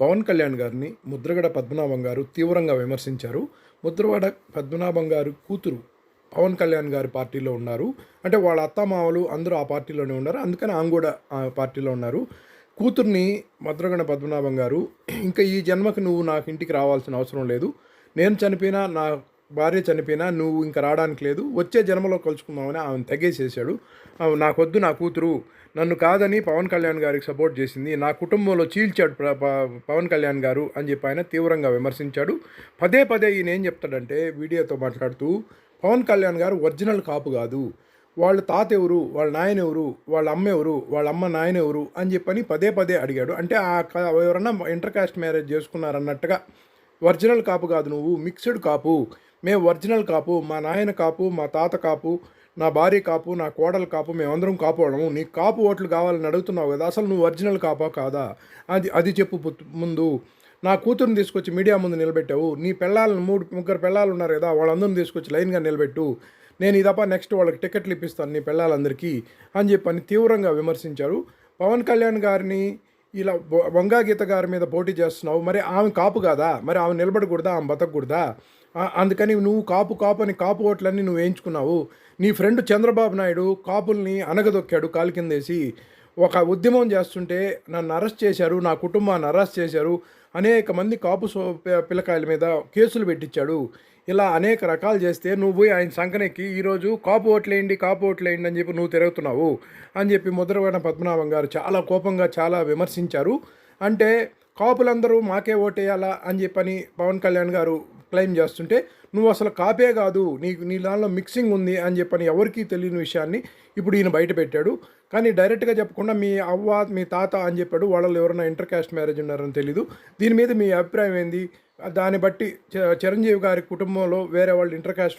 పవన్ కళ్యాణ్ గారిని ముద్రగడ పద్మనాభం గారు తీవ్రంగా విమర్శించారు. ముద్రగడ పద్మనాభం గారు కూతురు పవన్ కళ్యాణ్ గారి పార్టీలో ఉన్నారు. అంటే వాళ్ళ అత్తమామలు అందరూ ఆ పార్టీలోనే ఉన్నారు. అందుకని ఆమె కూడా ఆ పార్టీలో ఉన్నారు. కూతుర్ని ముద్రగడ పద్మనాభం గారు ఇంకా ఈ జన్మకు నువ్వు నాకు ఇంటికి రావాల్సిన అవసరం లేదు. నేను చనిపోయినా నా భార్య చనిపోయినా నువ్వు ఇంకా రావడానికి లేదు. వచ్చే జన్మలో కలుసుకుందామని ఆమెను తెగేసేసాడు నాకొద్దు నా కూతురు నన్ను కాదని పవన్ కళ్యాణ్ గారికి సపోర్ట్ చేసింది. నా కుటుంబంలో చీల్చాడు పవన్ కళ్యాణ్ గారు అని చెప్పి ఆయన తీవ్రంగా విమర్శించాడు. పదే పదే ఈయన ఏం చెప్తాడంటే వీడియోతో మాట్లాడుతూ పవన్ కళ్యాణ్ గారు ఒరిజినల్ కాపు కాదు. వాళ్ళ తాత ఎవరు వాళ్ళ నాయన ఎవరు వాళ్ళ అమ్మ ఎవరు వాళ్ళ అమ్మ నాయన ఎవరు అని చెప్పని పదే పదే అడిగాడు. అంటే ఆ ఎవరన్నా ఇంటర్ కాస్ట్ మ్యారేజ్ చేసుకున్నారన్నట్టుగా ఒరిజినల్ కాపు కాదు నువ్వు మిక్స్డ్ కాపు. మేము ఒరిజినల్ కాపు మా నాయన కాపు మా తాత కాపు నా భార్య కాపు నా కోడలు కాపు మేమందరం కాపు వాళ్ళము నీకు కాపు ఓట్లు కావాలని అడుగుతున్నావు కదా అసలు నువ్వు ఒరిజినల్ కాపా కాదా? అది అది చెప్పు పుత్- ముందు. నా కూతురుని తీసుకొచ్చి మీడియా ముందు నిలబెట్టావు. నీ పిల్లలను మూడు ముగ్గురు పిల్లలు ఉన్నారు కదా వాళ్ళందరిని తీసుకొచ్చి లైన్గా నిలబెట్టు. నేను ఈ నెక్స్ట్ వాళ్ళకి టికెట్లు ఇప్పిస్తాను నీ పిల్లలందరికీ అని చెప్పని తీవ్రంగా విమర్శించారు. పవన్ కళ్యాణ్ గారిని ఇలా వంగాగీత వంగా గీత గారి మీద పోటీ చేస్తున్నావు. మరి ఆమె కాపు కాదా? మరి ఆమె నిలబడకూడదా? ఆమె బతకూడదా అందుకని నువ్వు కాపు కాపు అని కాపు ఓట్లన్నీ నువ్వు వేయించుకున్నావు. నీ ఫ్రెండ్ చంద్రబాబు నాయుడు కాపుల్ని అనగదొక్కాడు కాలు కిందేసి. ఒక ఉద్యమం చేస్తుంటే నన్ను అరెస్ట్ చేశారు నా కుటుంబాన్ని అరెస్ట్ చేశారు అనేక మంది కాపు సో పిల్లకాయల మీద కేసులు పెట్టించాడు. ఇలా అనేక రకాలు చేస్తే నువ్వు పోయి ఆయన సంకనెక్కి ఈరోజు కాపు ఓట్లేయండి కాపు ఓట్లేయండి అని చెప్పి నువ్వు తిరుగుతున్నావు అని చెప్పి ముద్రగడ పద్మనాభం గారు చాలా కోపంగా చాలా విమర్శించారు. అంటే కాపులందరూ మాకే ఓటేయాలా అని చెప్పని పవన్ కళ్యాణ్ గారు క్లెయిమ్ చేస్తుంటే నువ్వు అసలు కాపే కాదు నీకు నీ దానిలో మిక్సింగ్ ఉంది అని చెప్పని ఎవరికీ తెలియని విషయాన్ని ఇప్పుడు ఈయన బయట పెట్టాడు. కానీ డైరెక్ట్గా చెప్పకుండా మీ అవ్వ మీ తాత అని చెప్పాడు. వాళ్ళు ఎవరైనా ఇంటర్కాస్ట్ మ్యారేజ్ ఉన్నారని తెలీదు. దీని మీద మీ అభిప్రాయం ఏంది? దాన్ని బట్టి చిరంజీవి గారి కుటుంబంలో వేరే వాళ్ళు ఇంటర్కాస్ట్